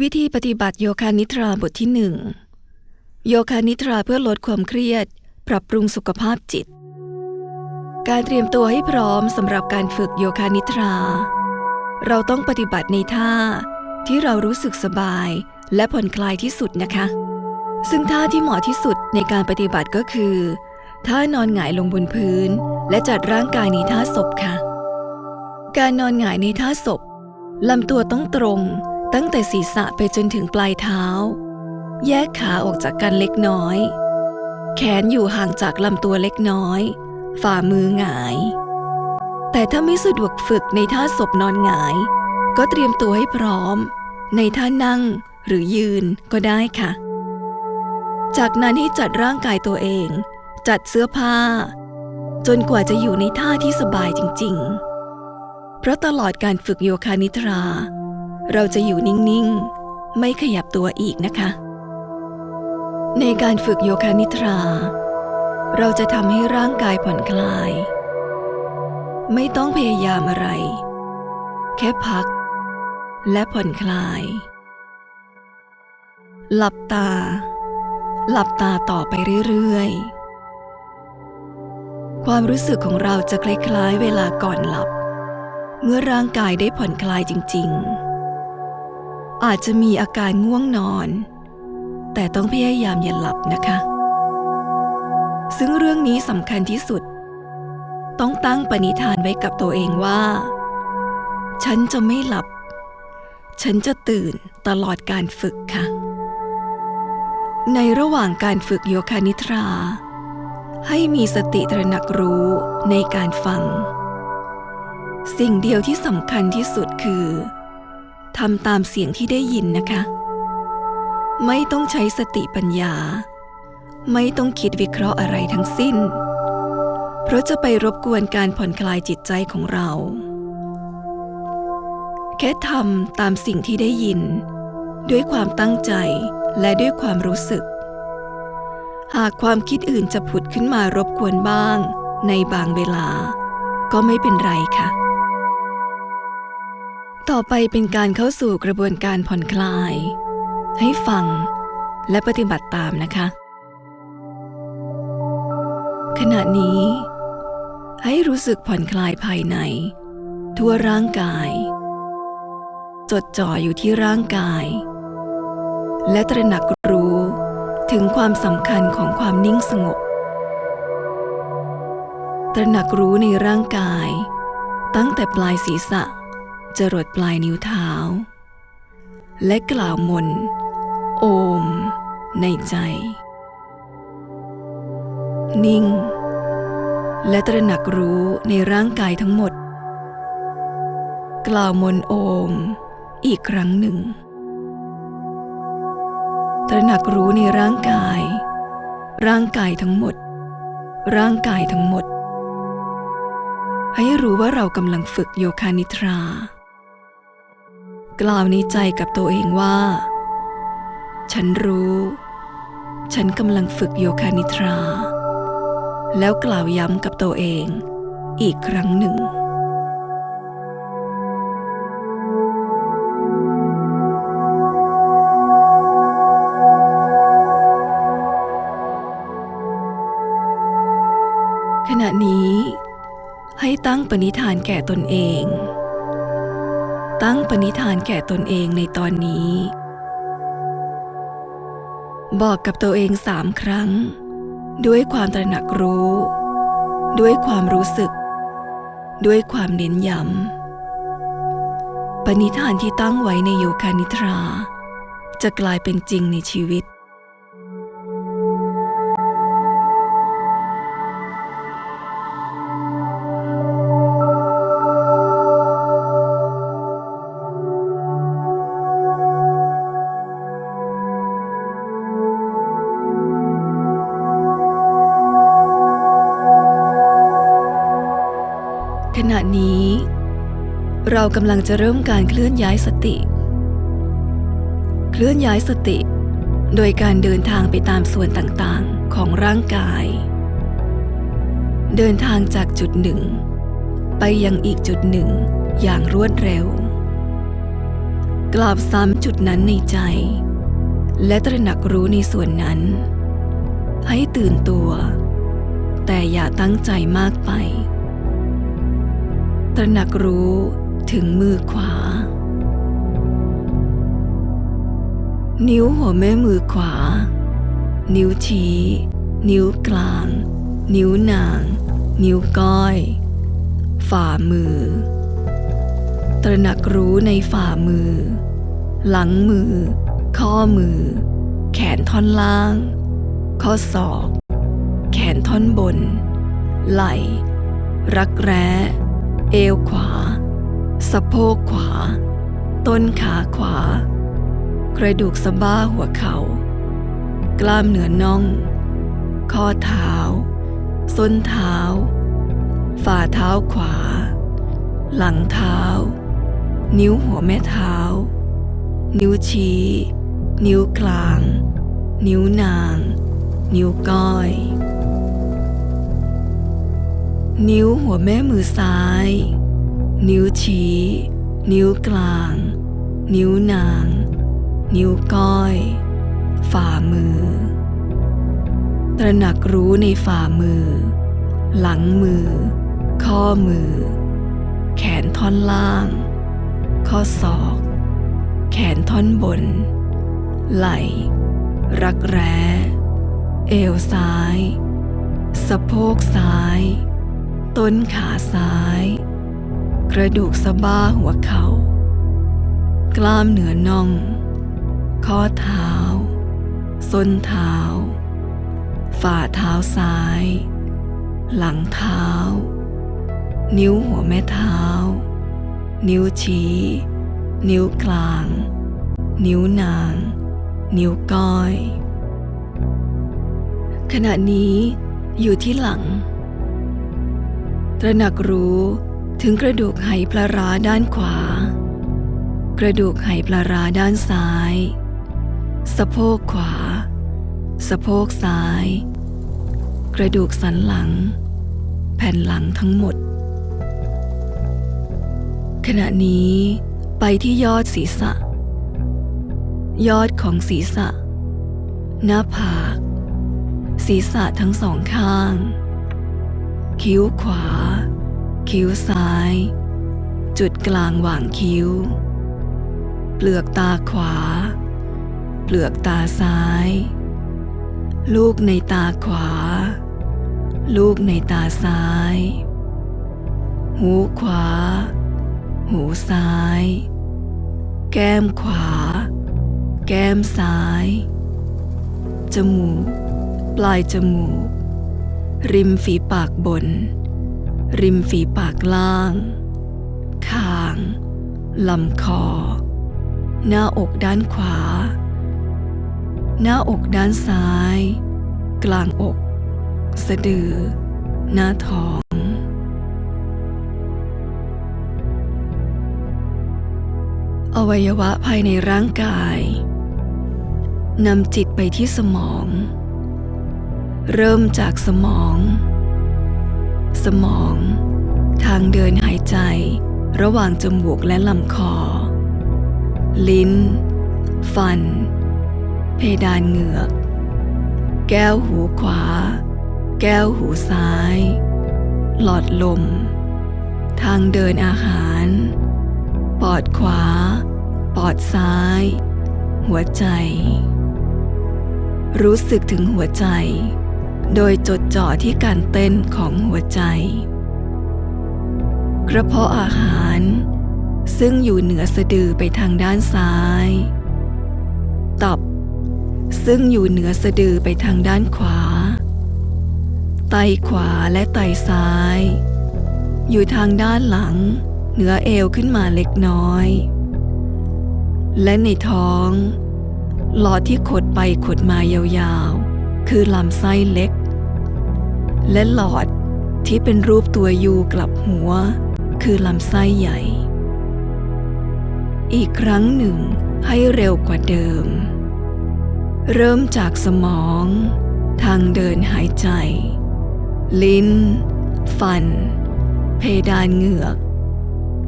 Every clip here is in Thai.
วิธีปฏิบัติโยคะนิทราบทที่หนึ่งโยคะนิทราเพื่อลดความเครียด ปรับปรุงสุขภาพจิต การเตรียมตัวให้พร้อมสำหรับการฝึกโยคะนิทรา เราต้องปฏิบัติในท่าที่เรารู้สึกสบายและผ่อนคลายที่สุดนะคะ ซึ่งท่าที่เหมาะที่สุดในการปฏิบัติก็คือท่านอนหงายลงบนพื้น และจัดร่างกายในท่าศพค่ะ การนอนหงายในท่าศพลำตัวต้องตรง ตั้งแต่ศีรษะไปจนถึงปลายเท้า แยกขาออกจากกันเล็กน้อย แขนอยู่ห่างจากลำตัวเล็กน้อย ฝ่ามือหงาย แต่ถ้าไม่สะดวกฝึกในท่าศพนอนหงาย ก็เตรียมตัวให้พร้อม ในท่านั่งหรือยืนก็ได้ค่ะ จากนั้นให้จัดร่างกายตัวเอง จัดเสื้อผ้า จนกว่าจะอยู่ในท่าที่สบายจริง ๆ เพราะตลอดการฝึกโยคะนิทรา เราจะอยู่นิ่ง ๆ ไม่ขยับตัวอีกนะคะ ในการฝึกโยคะนิทรา เราจะทำให้ร่างกายผ่อนคลาย ไม่ต้องพยายามอะไร แค่พัก และผ่อนคลาย หลับตา หลับตาต่อไปเรื่อย ๆความรู้สึกของเราจะคล้ายๆเวลาก่อนหลับ เมื่อร่างกายได้ผ่อนคลายจริง ๆ อาจจะมีอาการง่วงนอน แต่ต้องพยายามอย่าหลับนะคะ ซึ่งเรื่องนี้สำคัญที่สุด ต้องตั้งปณิธานไว้กับตัวเองว่า ฉันจะไม่หลับ ฉันจะตื่นตลอดการฝึกค่ะ ในระหว่างการฝึกโยคะนิทรา ให้มีสติตระหนักรู้ในการฟัง สิ่งเดียวที่สำคัญที่สุดคือ ทำตามเสียงที่ได้ยินนะคะ ไม่ต้องใช้สติปัญญา ไม่ต้องคิดวิเคราะห์อะไรทั้งสิ้น เพราะจะไปรบกวนการผ่อนคลายจิตใจของเรา แค่ทำตามสิ่งที่ได้ยิน ด้วยความตั้งใจและด้วยความรู้สึก หากความคิดอื่นจะผุดขึ้นมารบกวนบ้าง ในบางเวลา ก็ไม่เป็นไรค่ะ ต่อไปเป็นการเข้าสู่กระบวนการผ่อนคลาย ให้ฟังและปฏิบัติตามนะคะ ขณะนี้ ให้รู้สึกผ่อนคลายภายใน ทั่วร่างกาย จดจ่ออยู่ที่ร่างกาย และตระหนักรู้ถึงความสำคัญของความนิ่งสงบ ตระหนักรู้ในร่างกาย ตั้งแต่ปลายศีรษะ จรดปลายนิ้วเท้า และกล่าวมน โอม ในใจ นิ่ง และตระหนักรู้ในร่างกายทั้งหมด กล่าวมนโอม อีกครั้งหนึ่ง ตระหนักรู้ในร่างกาย ร่างกายทั้งหมด ร่างกายทั้งหมดให้รู้ว่าเรากำลังฝึกโยคะนิทรา กล่าวในใจกับตัวเองว่า ฉันรู้ ฉันกำลังฝึกโยคะนิทรา แล้วกล่าวย้ำกับตัวเองอีกครั้งหนึ่งขณะนี้ให้ตั้งปณิธานแก่ตนเอง ตั้งปณิธานแก่ตนเองในตอนนี้ บอกกับตัวเองสามครั้ง ด้วยความตระหนักรู้ ด้วยความรู้สึก ด้วยความเน้นย้ำปณิธานที่ตั้งไว้ในโยคานิทรา จะกลายเป็นจริงในชีวิต เรากำลังจะเริ่มการเคลื่อนย้ายสติ เคลื่อนย้ายสติ โดยการเดินทางไปตามส่วนต่างๆของร่างกาย เดินทางจากจุดหนึ่ง ไปยังอีกจุดหนึ่งอย่างรวดเร็ว กล่าวซ้ำจุดนั้นในใจ และตระหนักรู้ในส่วนนั้น ให้ตื่นตัว แต่อย่าตั้งใจมากไปตระหนักรู้ ถึงมือขวา นิ้วหัวแม่มือขวา นิ้วชี้ นิ้วกลาง นิ้วนาง นิ้วก้อย ฝ่ามือ ตระหนักรู้ในฝ่ามือ หลังมือ ข้อมือ แขนท่อนล่าง ข้อศอก แขนท่อนบน ไหล่ รักแร้ เอวขวา สะโพกขวา ต้นขาขวา กระดูกสะบ้าหัวเขา่า กล้ามเนื้อน่อง ข้อเท้า ส้นเท้า ฝ่าเท้าขวา หลังเท้า นิ้วหัวแม่เท้า นิ้วชี้ นิ้วกลาง นิ้วนาง นิ้วก้อย นิ้วหัวแม่มือซ้าย นิ้วชี้ นิ้วกลาง นิ้วนาง นิ้วก้อย ฝ่ามือ ตระหนักรู้ในฝ่ามือ หลังมือ ข้อมือ แขนท่อนล่าง ข้อศอก แขนท่อนบน ไหล่ รักแร้ เอวซ้าย สะโพกซ้าย ต้นขาซ้าย กระดูกสะบ้าหัวเขา่ากล้ามเหนือน่อง ข้อเท้า ส้นเท้า ฝ่าเท้าซ้าย หลังเท้า นิ้วหัวแม่เท้า นิ้วชี้ นิ้วกลาง นิ้วนาง นิ้วก้อย ขณะนี้อยู่ที่หลัง ตระหนักรู้ ถึงกระดูกไหปลาร้าด้านขวา กระดูกไหปลาร้าด้านซ้าย สะโพกขวา สะโพกซ้าย กระดูกสันหลัง แผ่นหลังทั้งหมด ขณะนี้ไปที่ยอดศีรษะ ยอดของศีรษะ หน้าผาก ศีรษะทั้งสองข้าง คิ้วขวา คิ้วซ้าย จุดกลางหว่างคิ้ว เปลือกตาขวา เปลือกตาซ้าย ลูกในตาขวา ลูกในตาซ้าย หูขวา หูซ้าย แก้มขวา แก้มซ้าย จมูก ปลายจมูก ริมฝีปากบน ริมฝีปากล่าง คาง ลำคอ หน้าอกด้านขวา หน้าอกด้านซ้าย กลางอก สะดือ หน้าท้อง อวัยวะภายในร่างกายนำจิตไปที่สมอง เริ่มจากสมอง สมอง ทางเดินหายใจ ระหว่างจมูกและลำคอ ลิ้น ฟัน เพดานเหงือก แก้วหูขวา แก้วหูซ้าย หลอดลม ทางเดินอาหาร ปอดขวา ปอดซ้าย หัวใจ รู้สึกถึงหัวใจ โดยจดจ่อที่การเต้นของหัวใจ กระเพาะอาหาร ซึ่งอยู่เหนือสะดือไปทางด้านซ้าย ตับ ซึ่งอยู่เหนือสะดือไปทางด้านขวา ไตขวาและไตซ้าย อยู่ทางด้านหลัง เหนือเอวขึ้นมาเล็กน้อย และในท้อง หลอดที่ขดไปขดมายาวๆคือลำไส้เล็ก และหลอดที่เป็นรูปตัวยูกลับหัว คือลำไส้ใหญ่ อีกครั้งหนึ่งให้เร็วกว่าเดิม เริ่มจากสมอง ทางเดินหายใจ ลิ้น ฟัน เพดานเหงือก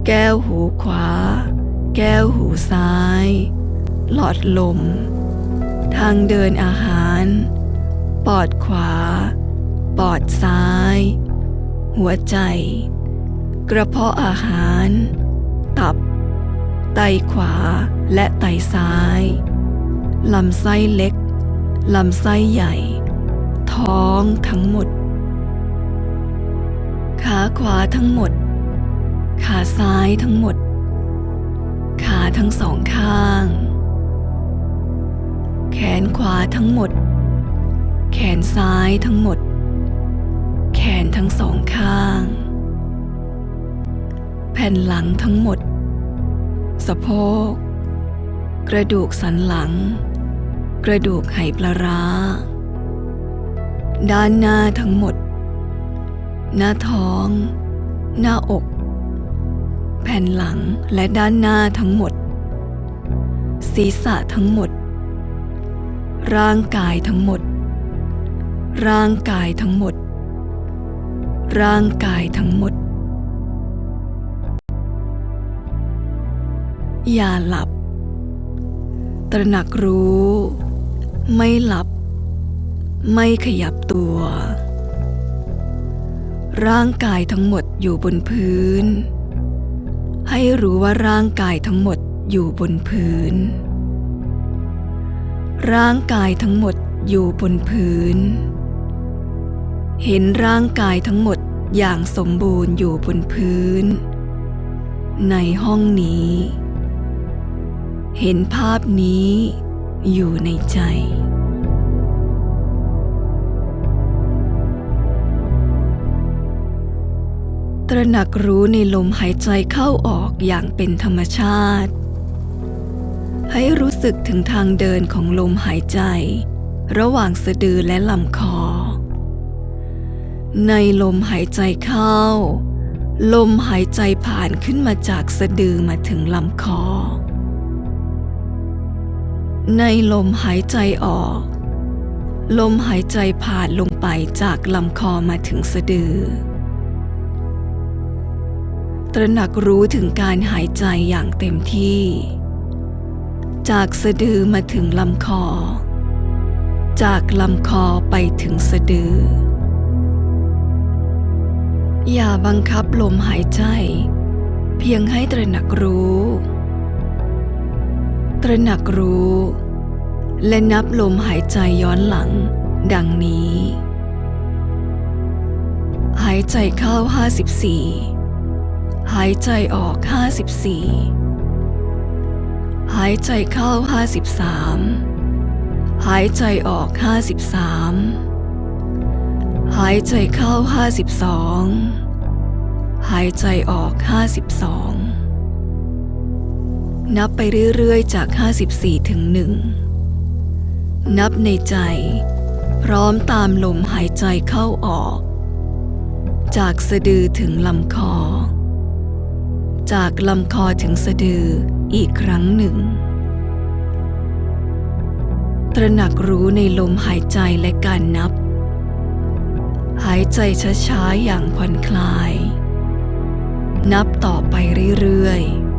แก้วหูขวา แก้วหูซ้าย หลอดลม ทางเดินอาหาร ปอดขวา ปอดซ้าย หัวใจ กระเพาะอาหาร ตับ ไตขวาและไตซ้าย ลำไส้เล็ก ลำไส้ใหญ่ ท้องทั้งหมด ขาขวาทั้งหมด ขาซ้ายทั้งหมด ขาทั้งสองข้าง แขนขวาทั้งหมด แขนซ้ายทั้งหมด นทั้งสองข้าง แผ่นหลังทั้งหมด สะโพก กระดูกสันหลัง กระดูกไหปลาร้า ด้านหน้าทั้งหมด หน้าท้อง หน้าอก แผ่นหลังและด้านหน้าทั้งหมด ศีรษะทั้งหมด ร่างกายทั้งหมดร่างกายทั้งหมด ร่างกายทั้งหมด อย่าหลับ ตระหนักรู้ ไม่หลับ ไม่ขยับตัว ร่างกายทั้งหมดอยู่บนพื้น ให้รู้ว่าร่างกายทั้งหมดอยู่บนพื้น ร่างกายทั้งหมดอยู่บนพื้น เห็นร่างกายทั้งหมด อย่างสมบูรณ์อยู่บนพื้น ในห้องนี้ เห็นภาพนี้อยู่ในใจ ตระหนักรู้ในลมหายใจเข้าออกอย่างเป็นธรรมชาติ ให้รู้สึกถึงทางเดินของลมหายใจ ระหว่างสะดือและลำคอ ในลมหายใจเข้า ลมหายใจผ่านขึ้นมาจากสะดือมาถึงลำคอ ในลมหายใจออก ลมหายใจผ่านลงไปจากลำคอมาถึงสะดือ ตระหนักรู้ถึงการหายใจอย่างเต็มที่ จากสะดือมาถึงลำคอ จากลำคอไปถึงสะดือ อย่าบังคับลมหายใจ เพียงให้ตระหนักรู้ ตระหนักรู้ และนับลมหายใจย้อนหลัง ดังนี้ หายใจเข้า 54 หายใจออก 54 หายใจเข้า 53 หายใจออก 53 หายใจเข้า 52 หายใจออก 52 นับไปเรื่อยๆ จาก 54 ถึง 1 นับในใจ พร้อมตามลมหายใจเข้าออก จากสะดือถึงลำคอ จากลำคอถึงสะดืออีกครั้งหนึ่ง ตระหนักรู้ในลมหายใจและการนับ หายใจช้าๆอย่างผ่อนคลาย นับต่อไปเรื่อยๆ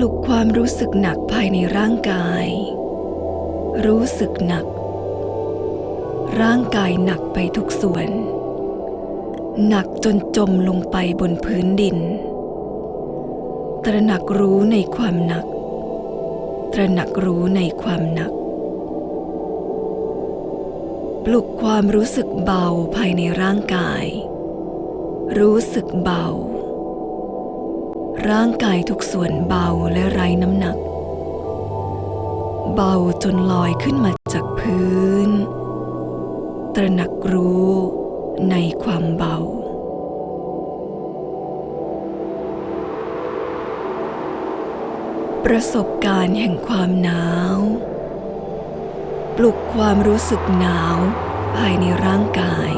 ลุกความรู้สึกหนักภายในร่างกาย รู้สึกหนัก ร่างกายหนักไปทุกส่วน หนักจนจมลงไปบนพื้นดิน ตระหนักรู้ในความหนัก ตระหนักรู้ในความหนัก ปลุกความรู้สึกเบาภายในร่างกาย รู้สึกเบา ร่างกายทุกส่วนเบาและไร้น้ำหนัก เบาจนลอยขึ้นมาจากพื้น ตระหนักรู้ในความเบา ประสบการณ์แห่งความหนาว ปลุกความรู้สึกหนาวภายในร่างกาย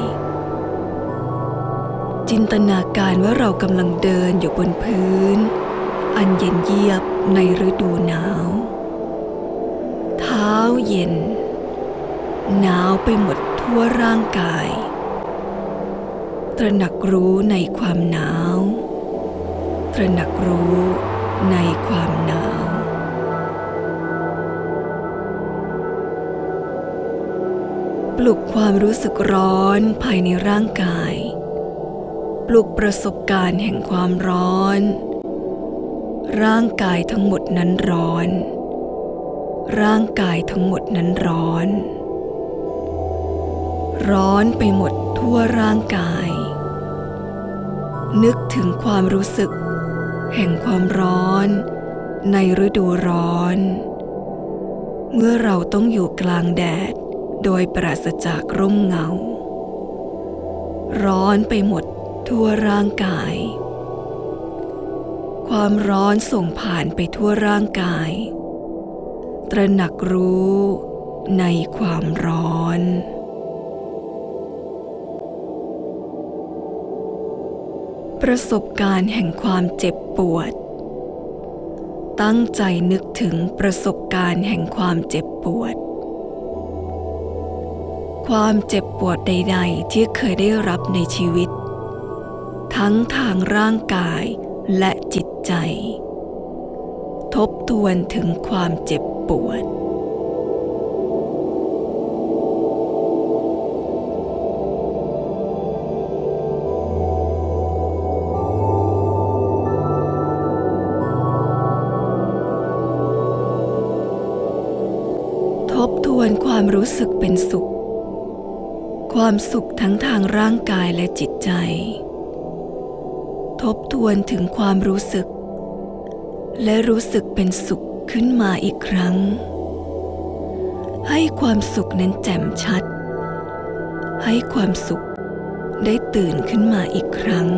จินตนาการว่าเรากำลังเดินอยู่บนพื้น อันเย็นเยียบในฤดูหนาว เท้าเย็น หนาวไปหมดทั่วร่างกาย ตระหนักรู้ในความหนาว ตระหนักรู้ในความหนาวปลุกความรู้สึกร้อนภายในร่างกาย ปลุกประสบการณ์แห่งความร้อน ร่างกายทั้งหมดนั้นร้อน ร่างกายทั้งหมดนั้นร้อน ร้อนไปหมดทั่วร่างกาย นึกถึงความรู้สึก แห่งความร้อน ในฤดูร้อน เมื่อเราต้องอยู่กลางแดดโดยปราศจากร่มเงา ร้อนไปหมด ทั่วร่างกาย ความร้อนส่งผ่านไปทั่วร่างกาย ตระหนักรู้ในความร้อนประสบการณ์แห่งความเจ็บปวด ตั้งใจนึกถึงประสบการณ์แห่งความเจ็บปวด ความเจ็บปวดใด ๆ ที่เคยได้รับในชีวิต ทั้งทางร่างกายและจิตใจ ทบทวนถึงความเจ็บปวด ทบทวนความรู้สึกเป็นสุข ความสุขทั้งทางร่างกายและจิตใจ บทวนถึงความรู้สึก และรู้สึกเป็นสุขขึ้นมาอีกครั้ง ให้ความสุขนั้นแจ่มชัด ให้ความสุขได้ตื่นขึ้นมาอีกครั้ง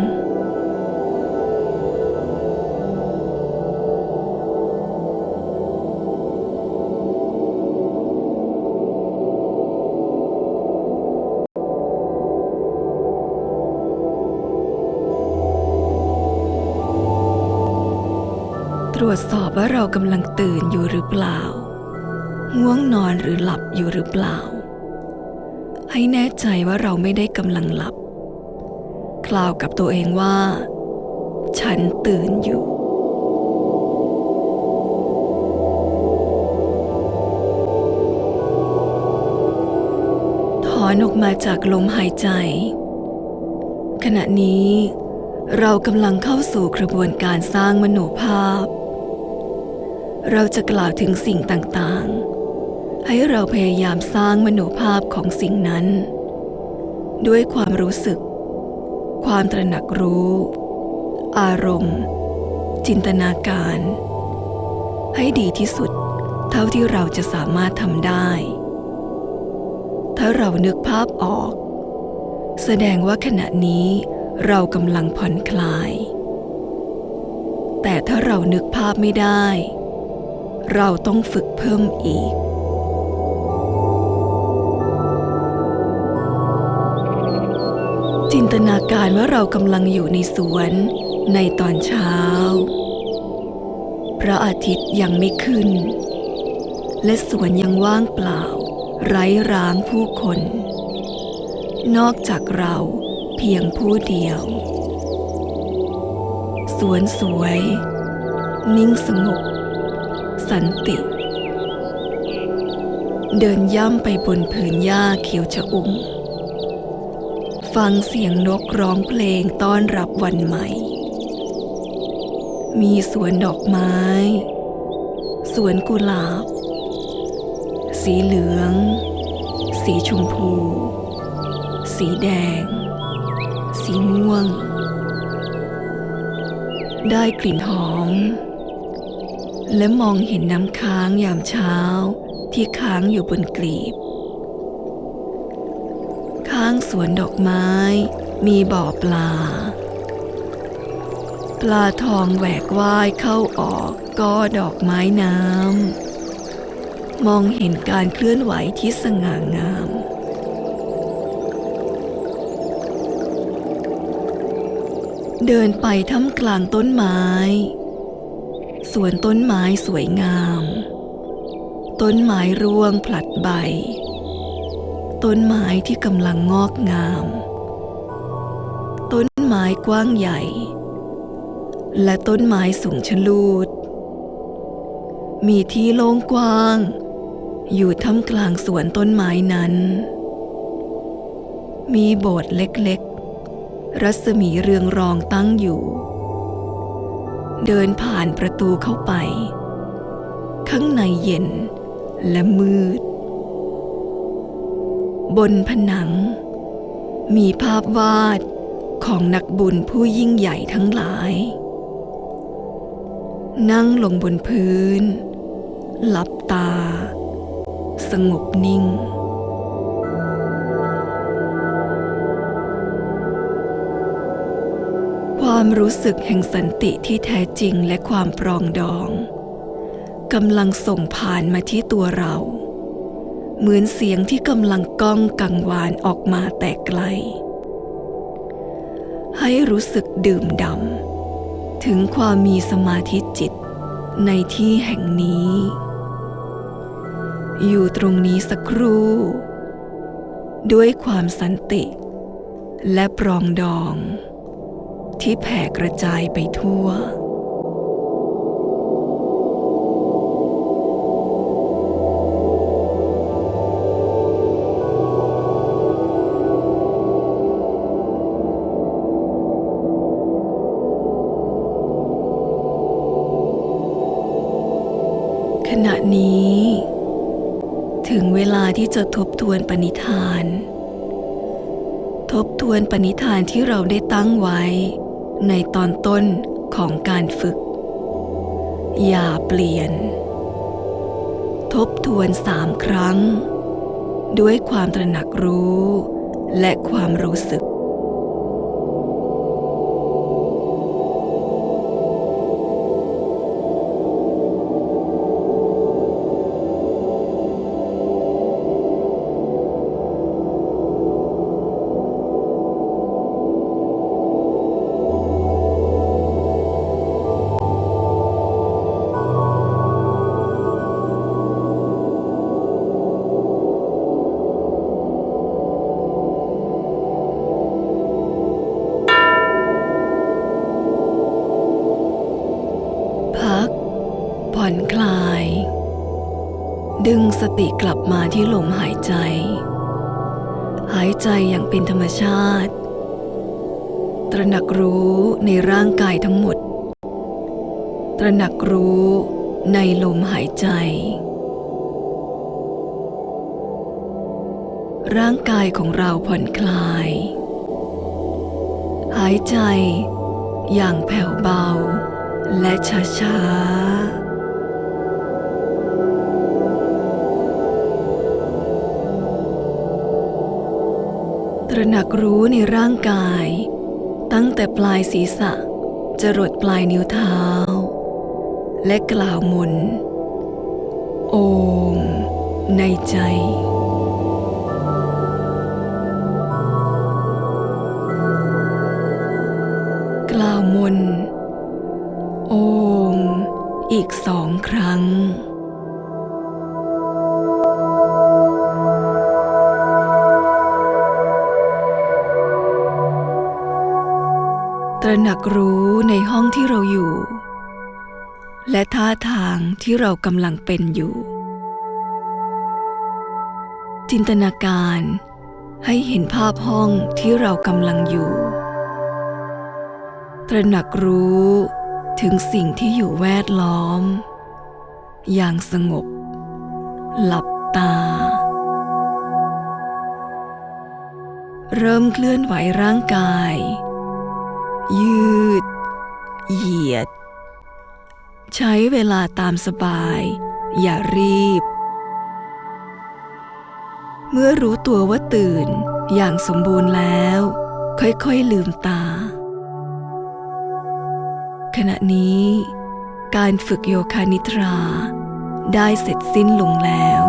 ตรวจสอบว่าเรากำลังตื่นอยู่หรือเปล่า ง่วงนอนหรือหลับอยู่หรือเปล่า ให้แน่ใจว่าเราไม่ได้กำลังหลับ กล่าวกับตัวเองว่า ฉันตื่นอยู่ ถอนออกมาจากลมหายใจ ขณะนี้เรากำลังเข้าสู่กระบวนการสร้างมโนภาพ เราจะกล่าวถึงสิ่งต่างๆ ให้เราพยายามสร้างมโนภาพของสิ่งนั้น ด้วยความรู้สึก ความตระหนักรู้ อารมณ์ จินตนาการ ให้ดีที่สุดเท่าที่เราจะสามารถทำได้ ถ้าเรานึกภาพออก แสดงว่าขณะนี้เรากำลังผ่อนคลาย แต่ถ้าเรานึกภาพไม่ได้ เราต้องฝึกเพิ่มอีก จินตนาการว่าเรากำลังอยู่ในสวน ในตอนเช้า พระอาทิตย์ยังไม่ขึ้น และสวนยังว่างเปล่า ไร้ร้างผู้คน นอกจากเราเพียงผู้เดียว สวนสวย นิ่งสงบ สันติ เดินย่ำไปบนผืนหญ้าเขียวชะอุ่ม ฟังเสียงนกร้องเพลงต้อนรับวันใหม่ มีสวนดอกไม้ สวนกุหลาบ สีเหลือง สีชมพู สีแดง สีม่วง ได้กลิ่นหอม และมองเห็นน้ำค้างยามเช้าที่ค้างอยู่บนกลีบ ข้างสวนดอกไม้ มีบ่อปลา ปลาทองแหวกว่ายเข้าออกก็ดอกไม้น้ำ มองเห็นการเคลื่อนไหวที่สง่างามเดินไปท่ามกลางต้นไม้ สวนต้นไม้สวยงาม ต้นไม้ร่วงผลัดใบ ต้นไม้ที่กำลังงอกงาม ต้นไม้กว้างใหญ่ และต้นไม้สูงชะลูด มีที่โล่งกว้าง อยู่ท่ามกลางสวนต้นไม้นั้น มีโบสถ์เล็กๆ รัศมีเรืองรองตั้งอยู่ เดินผ่านประตูเข้าไป ข้างในเย็นและมืด บนผนัง มีภาพวาดของนักบุญผู้ยิ่งใหญ่ทั้งหลาย นั่งลงบนพื้น หลับตา สงบนิ่ง ความรู้สึกแห่งสันติที่แท้จริงและความปรองดองกำลังส่งผ่านมาที่ตัวเรา เหมือนเสียงที่กำลังก้องกังวานออกมาแต่ไกล ให้รู้สึกดื่มดำถึงความมีสมาธิจิตในที่แห่งนี้ อยู่ตรงนี้สักครู่ ด้วยความสันติ และปรองดอง ที่แผ่กระจายไปทั่ว ขณะนี้ ถึงเวลาที่จะทบทวนปณิธานทบทวนปณิธานที่เราได้ตั้งไว้ ในตอนต้นของการฝึก อย่าเปลี่ยน ทบทวนสามครั้ง ด้วยความตระหนักรู้และความรู้สึก สติกลับมาที่ลมหายใจ หายใจอย่างเป็นธรรมชาติ ตระหนักรู้ในร่างกายทั้งหมด ตระหนักรู้ในลมหายใจ ร่างกายของเราผ่อนคลาย หายใจอย่างแผ่วเบาและช้าๆ ตระหนักรู้ในร่างกาย ตั้งแต่ปลายศีรษะจรดปลายนิ้วเท้า และกล่าวมนโอม ในใจกล่าวมนโอม อีกสองครั้ง ระหนักรู้ในห้องที่เราอยู่ และท่าทางที่เรากำลังเป็นอยู่ จินตนาการให้เห็นภาพห้องที่เรากำลังอยู่ ตระหนักรู้ถึงสิ่งที่อยู่แวดล้อม อย่างสงบ หลับตา เริ่มเคลื่อนไหวร่างกาย ยืด เหยียด ใช้เวลาตามสบาย อย่ารีบ เมื่อรู้ตัวว่าตื่นอย่างสมบูรณ์แล้ว ค่อยๆลืมตา ขณะนี้ การฝึกโยคะนิทรา ได้เสร็จสิ้นลงแล้ว